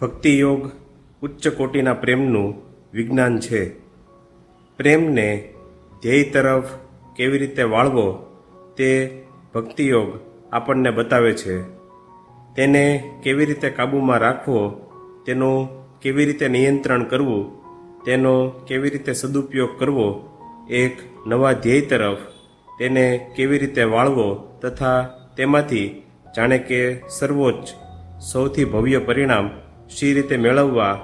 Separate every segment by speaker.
Speaker 1: ભક્તિ યોગ ઉચ્ચ કોટીના પ્રેમનું વિજ્ઞાન છે. પ્રેમને ધ્યેય તરફ કેવી રીતે વાળવો તે ભક્તિ યોગ આપણને બતાવે છે. તેને કેવી રીતે કાબૂમાં રાખવો, તેનું કેવી રીતે નિયંત્રણ કરવું, તેનો કેવી રીતે સદુપયોગ કરવો, એક નવા ધ્યેય તરફ તેને કેવી રીતે વાળવો તથા તેમાંથી જાણે કે સર્વોચ્ચ, સૌથી ભવ્ય પરિણામ શી રીતે મેળવવા,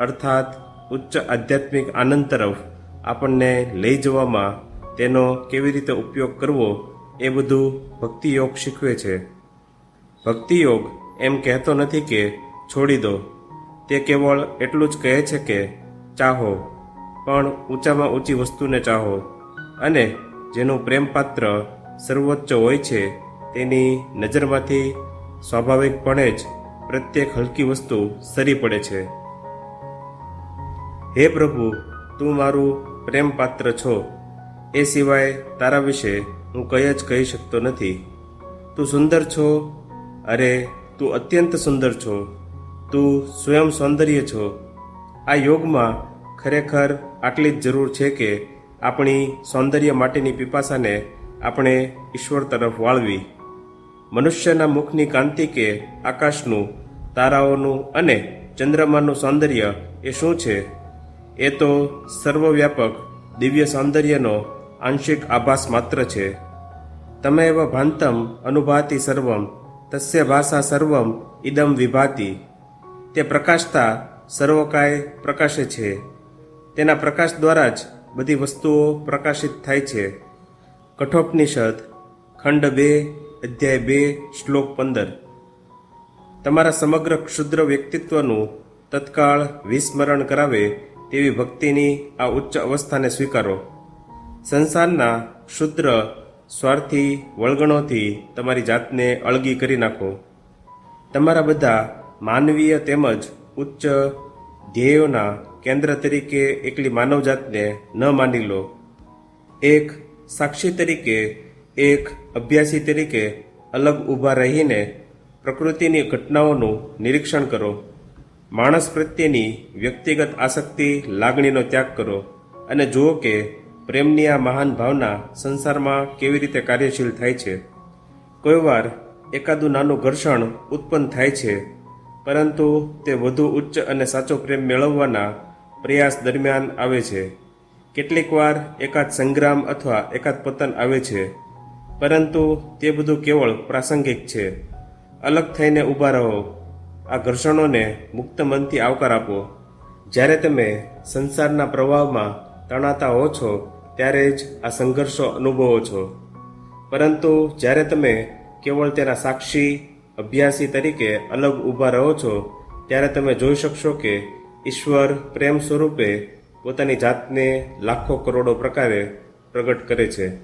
Speaker 1: અર્થાત ઉચ્ચ આધ્યાત્મિક આનંદ તરફ આપણને લઈ જવામાં તેનો કેવી રીતે ઉપયોગ કરવો એ બધું ભક્તિ યોગ શીખવે છે. ભક્તિ યોગ એમ કહેતો નથી કે છોડી દો. તે કેવળ એટલું જ કહે છે કે ચાહો, પણ ઊંચામાં ઊંચી વસ્તુને ચાહો. અને જેનું પ્રેમપાત્ર સર્વોચ્ચ હોય છે તેની નજરમાંથી સ્વાભાવિકપણે જ પ્રત્યેક હલકી વસ્તુ સરી પડે છે. હે પ્રભુ, તું મારું પ્રેમપાત્ર છો. એ સિવાય તારા વિશે હું કંઈ જ કહી શકતો નથી. તું સુંદર છો. અરે, તું અત્યંત સુંદર છો. તું સ્વયં સૌંદર્ય છો. આ યોગમાં ખરેખર આટલી જ જરૂર છે કે આપણી સૌંદર્ય માટેની પીપાસાને આપણે ઈશ્વર તરફ વાળવી. મનુષ્યના મુખની કાંતિ કે આકાશનું તારાઓનું અને ચંદ્રમાનું સૌંદર્ય એ શું છે? એ તો સર્વવ્યાપક દિવ્ય સૌંદર્યનો આંશિક આભાસ માત્ર છે. તમે એવ ભાંતમ અનુભાતિ સર્વમ, તસ્ય ભાષા સર્વમ ઇદમ વિભાતિ. તે પ્રકાશતા સર્વકાય પ્રકાશે છે. તેના પ્રકાશ દ્વારા જ બધી વસ્તુઓ પ્રકાશિત થાય છે. કઠોપનિષદ, ખંડ બે, અધ્યાય બે, શ્લોક પંદર. તમારા સમગ્ર ક્ષુદ્ર વ્યક્તિત્વનું તત્કાળ વિસ્મરણ કરાવે તેવી ભક્તિની આ ઉચ્ચ અવસ્થાને સ્વીકારો. સંસારના ક્ષુદ્ર સ્વાર્થી વળગણોથી તમારી જાતને અળગી કરી નાખો. તમારા બધા માનવીય તેમજ ઉચ્ચ ધ્યેયોના કેન્દ્ર તરીકે એકલી માનવજાતને ન માની લો. એક સાક્ષી તરીકે, એક અભ્યાસી તરીકે અલગ ઊભા રહીને પ્રકૃતિની ઘટનાઓનું નિરીક્ષણ કરો. માણસ પ્રત્યેની વ્યક્તિગત આસક્તિ, લાગણીનો ત્યાગ કરો અને જુઓ કે પ્રેમની આ મહાન ભાવના સંસારમાં કેવી રીતે કાર્યશીલ થાય છે. કોઈવાર એકાદું નાનું ઘર્ષણ ઉત્પન્ન થાય છે, પરંતુ તે વધુ ઉચ્ચ અને સાચો પ્રેમ મેળવવાના પ્રયાસ દરમિયાન આવે છે. કેટલીક વાર એકાદ સંગ્રામ અથવા એકાદ પતન આવે છે, પરંતુ તે બધું કેવળ પ્રાસંગિક છે. અલગ થઈને ઊભા રહો. આ ઘર્ષણોને મુક્ત મનથી આવકાર આપો. જ્યારે તમે સંસારના પ્રવાહમાં તણાતા હો છો, ત્યારે જ આ સંઘર્ષો અનુભવો છો. પરંતુ જ્યારે તમે કેવળ તેના સાક્ષી, અભ્યાસી તરીકે અલગ ઊભા રહો છો, ત્યારે તમે જોઈ શકશો કે ઈશ્વર પ્રેમ સ્વરૂપે પોતાની જાતને લાખો કરોડો પ્રકારે પ્રગટ કરે છે.